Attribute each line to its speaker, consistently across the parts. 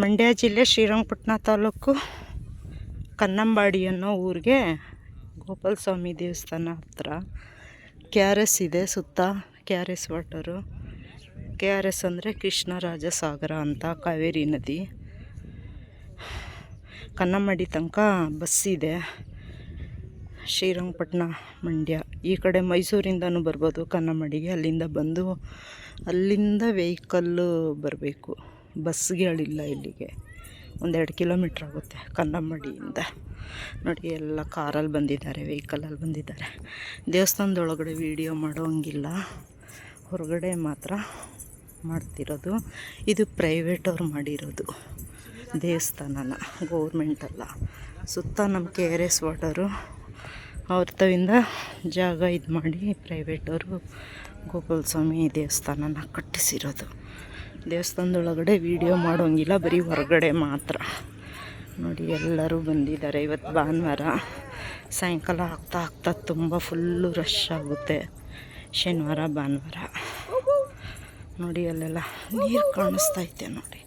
Speaker 1: ಮಂಡ್ಯ ಜಿಲ್ಲೆ ಶ್ರೀರಂಗಪಟ್ಟಣ ತಾಲೂಕು ಕನ್ನಂಬಾಡಿ ಅನ್ನೋ ಊರಿಗೆ ಗೋಪಾಲ ಸ್ವಾಮಿ ದೇವಸ್ಥಾನ ಹತ್ರ ಕೆ ಆರ್ ಎಸ್ ಇದೆ, ಸುತ್ತ K R S water. K R S ಅಂದರೆ ಕೃಷ್ಣರಾಜ ಸಾಗರ ಅಂತ ಕಾವೇರಿ ನದಿ. ಕನ್ನಂಬಾಡಿ ತನಕ ಬಸ್ ಇದೆ. ಶ್ರೀರಂಗಪಟ್ಟಣ, ಮಂಡ್ಯ. ಈ ಕಡೆ ಮೈಸೂರಿಂದನೂ ಬರ್ಬೋದು ಕನ್ನಂಬಾಡಿಗೆ. ಅಲ್ಲಿಂದ ಬಂದು ಅಲ್ಲಿಂದ ವೆಹಿಕಲ್ಲು ಬರಬೇಕು. ಬಸ್ಗಳಿಲ್ಲ ಇಲ್ಲಿಗೆ. ಒಂದೆರಡು ಕಿಲೋಮೀಟ್ರ್ ಆಗುತ್ತೆ ಕನ್ನಮ್ಮಡಿಯಿಂದ ನೋಡಿ, ಎಲ್ಲ ಕಾರಲ್ಲಿ ಬಂದಿದ್ದಾರೆ, ವೆಹಿಕಲಲ್ಲಿ ಬಂದಿದ್ದಾರೆ. ದೇವಸ್ಥಾನದೊಳಗಡೆ ವೀಡಿಯೋ ಮಾಡೋಂಗಿಲ್ಲ. ಹೊರಗಡೆ ಮಾತ್ರ ಮಾಡ್ತಿರೋದು. ಇದು ಪ್ರೈವೇಟ್ ಅವ್ರು ಮಾಡಿರೋದು. ದೇವಸ್ಥಾನನ ಅಲ್ಲ. ಸುತ್ತ ನಮ್ಮ ಕೆ ಆರ್ ಎಸ್ ವಾಟರು ಅವ್ರ ಜಾಗ ಇದು ಮಾಡಿ ಪ್ರೈವೇಟವರು ಗೋಪಾಲ ಸ್ವಾಮಿ ದೇವಸ್ಥಾನನ ಕಟ್ಟಿಸಿರೋದು. ದೇವಸ್ಥಾನದೊಳಗಡೆ ವಿಡಿಯೋ ಮಾಡೋಂಗಿಲ್ಲ, ಬರೀ ಹೊರಗಡೆ ಮಾತ್ರ. ನೋಡಿ, ಎಲ್ಲರೂ ಬಂದಿದ್ದಾರೆ ಇವತ್ತು ಭಾನುವಾರ. ಸಾಯಂಕಾಲ ಆಗ್ತಾ ಆಗ್ತಾ ತುಂಬ ಫುಲ್ಲು ರಶ್ ಆಗುತ್ತೆ ಶನಿವಾರ, ಭಾನುವಾರ. ನೋಡಿ, ಅಲ್ಲೆಲ್ಲ ನೀರು ಕಾಣಿಸ್ತೈತೆ ನೋಡಿ.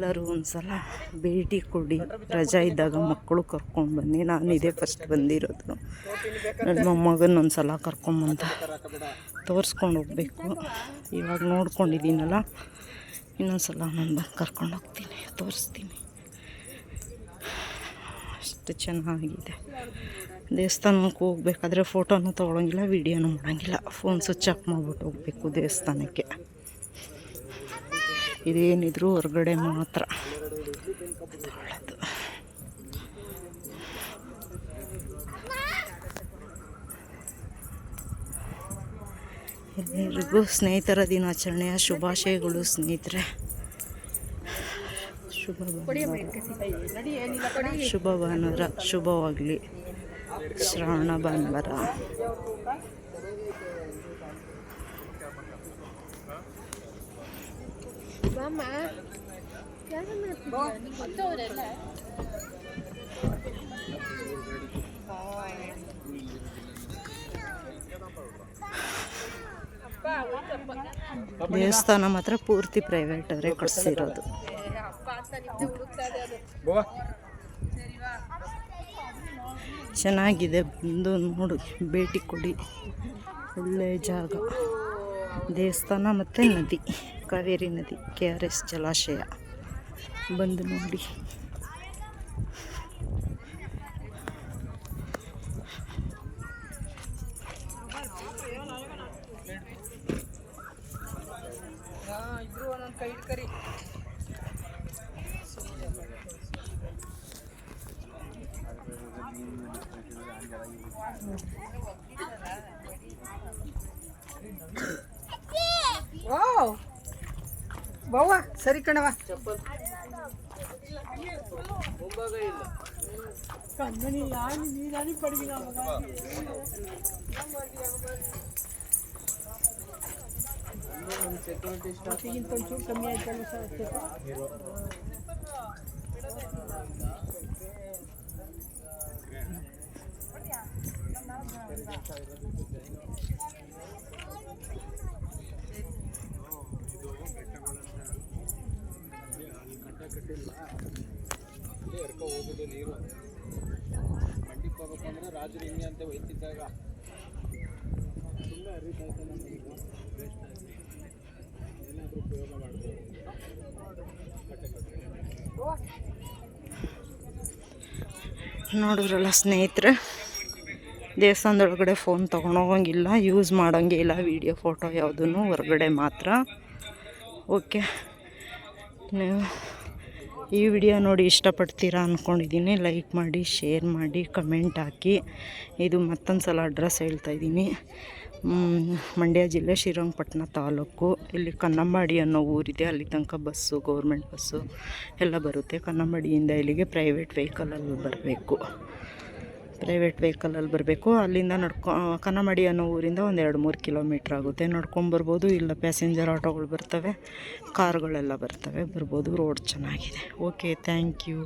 Speaker 1: ಎಲ್ಲರೂ ಒಂದು ಸಲ ಭೇಟಿ ಕೊಡಿ. ರಜಾ ಇದ್ದಾಗ ಮಕ್ಕಳು ಕರ್ಕೊಂಡು ಬನ್ನಿ. ನಾನು ಇದೇ ಫಸ್ಟ್ ಬಂದಿರೋದು. ನನ್ನ ಮೊಮ್ಮಗನ ಸಲ ಕರ್ಕೊಂಬಂತ ತೋರಿಸ್ಕೊಂಡು ಹೋಗ್ಬೇಕು. ಇವಾಗ ನೋಡ್ಕೊಂಡಿದ್ದೀನಲ್ಲ ಇನ್ನೊಂದು ಸಲ ನಾನು ಬಂದು ಕರ್ಕೊಂಡು ಹೋಗ್ತೀನಿ, ತೋರಿಸ್ತೀನಿ. ಅಷ್ಟು ಚೆನ್ನಾಗಿದೆ. ದೇವಸ್ಥಾನಕ್ಕೆ ಹೋಗ್ಬೇಕಾದ್ರೆ ಫೋಟೋನೂ ತೊಗೊಳಂಗಿಲ್ಲ ವೀಡಿಯೋನೂ ಮಾಡೋಂಗಿಲ್ಲ. ಫೋನ್ ಸ್ವಿಚ್ ಆಫ್ ಮಾಡ್ಬಿಟ್ಟು ಹೋಗ್ಬೇಕು ದೇವಸ್ಥಾನಕ್ಕೆ. ಇದೇನಿದ್ರು ಹೊರಗಡೆ ಮಾತ್ರ. ಎಲ್ಲರಿಗೂ ಸ್ನೇಹಿತರ ದಿನಾಚರಣೆಯ ಶುಭಾಶಯಗಳು ಸ್ನೇಹಿತರೆ. ಶುಭ ಶುಭ ಭಾನುವಾರ. ಶುಭವಾಗಲಿ. ಶ್ರಾವಣ ಭಾನುವಾರ. ದೇವಸ್ಥಾನ ಮಾತ್ರ ಪೂರ್ತಿ ಪ್ರೈವೇಟ್ ಅವರೇ ಕೊಡಿಸಿರೋದು ಚೆನ್ನಾಗಿದೆ ಬಂದು ನೋಡು ಭೇಟಿ ಕೊಡಿ. ಒಳ್ಳೆಯ ಜಾಗ. ದೇವಸ್ಥಾನ ಮತ್ತು ನದಿ. ಕಾವೇರಿ ನದಿ ಕೆ ಆರ್ ಎಸ್ ಜಲಾಶಯ. ಬಂದು ನೋಡಿ.
Speaker 2: ಓ ಬವ್ವ ಸರಿ ಕಣವ ಕಮ್ಮಿ ಆಯ್ತಲ್ಲ ಸರ್
Speaker 3: ರಾಜರು ಹಿಂಗೆ ಅಂತ ಒಯ್ತಿದ್ದಾಗ ಸುಮ್ಮನೆ ಹರಿತಾಯ್ತು ನಮಗೆ ಏನಾದರೂ ಉಪಯೋಗ ಮಾಡ್ಬೋದು.
Speaker 1: ನೋಡಿದ್ರಲ್ಲ ಸ್ನೇಹಿತರೆ, ದೇವಸ್ಥಾನದೊಳಗಡೆ ಫೋನ್ ತೊಗೊಂಡೋಗಂಗಿಲ್ಲ ಯೂಸ್ ಮಾಡೋಂಗೆ ಇಲ್ಲ ವೀಡಿಯೋ ಫೋಟೋ ಯಾವುದೂ ಹೊರಗಡೆ ಮಾತ್ರ. ಓಕೆ ನೀವು ಈ ವಿಡಿಯೋ ನೋಡಿ ಇಷ್ಟಪಡ್ತೀರಾ ಅಂದ್ಕೊಂಡಿದ್ದೀನಿ ಲೈಕ್ ಮಾಡಿ ಶೇರ್ ಮಾಡಿ ಕಮೆಂಟ್ ಹಾಕಿ. ಇದು ಮತ್ತೊಂದು ಸಲ ಅಡ್ರೆಸ್ ಹೇಳ್ತಾ ಇದ್ದೀನಿ. ಮಂಡ್ಯ ಜಿಲ್ಲೆ ಶ್ರೀರಂಗಪಟ್ಟಣ ತಾಲೂಕು. ಇಲ್ಲಿ ಕನ್ನಂಬಾಡಿ ಅನ್ನೋ ಊರಿದೆ. ಅಲ್ಲಿ ತನಕ ಬಸ್ಸು ಗೌರ್ಮೆಂಟ್ ಬಸ್ಸು ಎಲ್ಲ ಬರುತ್ತೆ. ಕನ್ನಂಬಾಡಿಯಿಂದ ಇಲ್ಲಿಗೆ ಪ್ರೈವೇಟ್ ವೆಹಿಕಲಲ್ಲಿ ಬರಬೇಕು. ಪ್ರೈವೇಟ್ ವೆಹಿಕಲಲ್ಲಿ ಬರಬೇಕು. ಅಲ್ಲಿಂದ ನಡ್ಕೊ ಕನ್ನಮಡಿ ಅನ್ನೋ ಊರಿಂದ ಒಂದು ಎರಡು ಮೂರು ಕಿಲೋಮೀಟ್ರ್ ಆಗುತ್ತೆ. ನಡ್ಕೊಂಬರ್ಬೋದು ಇಲ್ಲ ಪ್ಯಾಸೆಂಜರ್ ಆಟೋಗಳು ಬರ್ತವೆ. ಕಾರ್ಗಳೆಲ್ಲ ಬರ್ತವೆ. ಬರ್ಬೋದು. ರೋಡ್ ಚೆನ್ನಾಗಿದೆ. Okay thank you